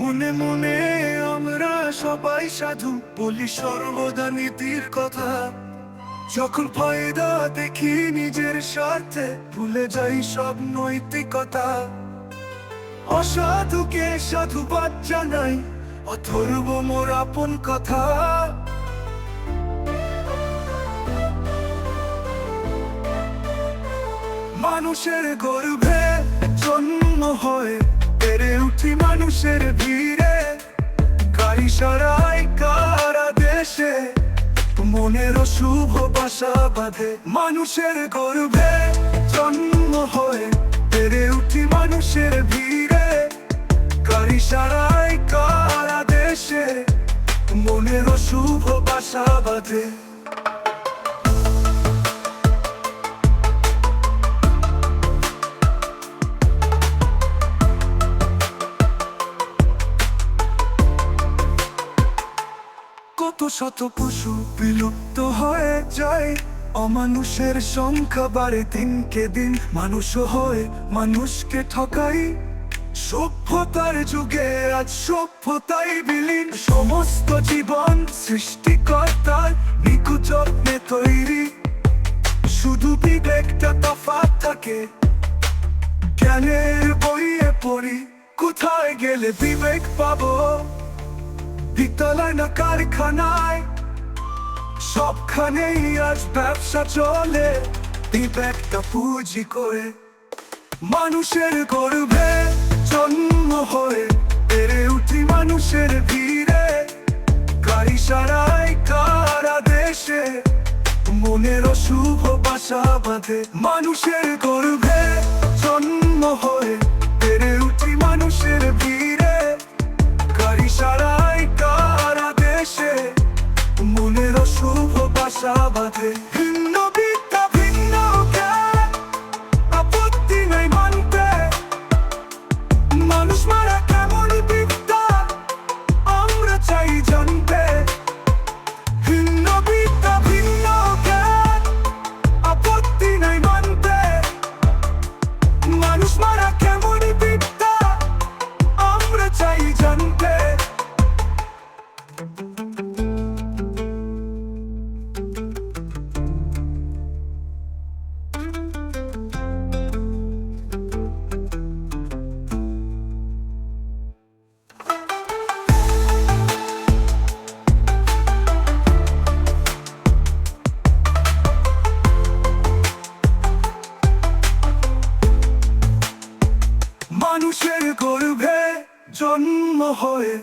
মনে মনে আমরা সবাই সাধু। বলি সর্বদা নীতির কথা। যখন ফায়দা দেখি নিজের স্বার্থে, ভুলে যাই সব নৈতিকতা। অসাধুকে সাধুবাদ জানাই, অথর্ব মোর আপন কথা। মানুষের গর্ভে জন্ম হয় বেড়ে উঠি মানুষের ভিড়ে। গাড়ি সারাই কারা দেশে মনের শুভ বাসা বাঁধে মানুষের গর্ভে। জন্ম হয় বেড়ে উঠি মানুষের ভিড়ে। গাড়ি সারাই কারা দেশে মনের শুভ বাসা বাঁধে। কত শত পশু বিলুপ্ত হয়ে যায়। অমানুষের সংখ্যা বাড়ে দিনকে দিন, মানুষ হয়ে মানুষকে ঠকাই। সভ্যতার যুগে আজ সভ্যতাই বিলীন। সমস্ত জীবন সৃষ্টিকর্তার নিকুচনে তৈরি। শুধু বিবেকটা তফাৎ থাকে, জ্ঞানের বইয়ে পড়ি। কোথায় গেলে বিবেক পাবো? বিদ্যালয় না কারখানায়, সবখানেই আজ ব্যবসা চলে। বিবেকটা পুঁজি করে মানুষের গর্ভে জন্ম হয়ে, বেড়ে উঠি মানুষের ভিড়ে। গাড়ি সারাই কারা দেশে, মনের শুভ বাসা বাঁধে। মানুষের গর্ভে জন্ম হয়ে বাসা বাঁধে জন্ম হয়ে।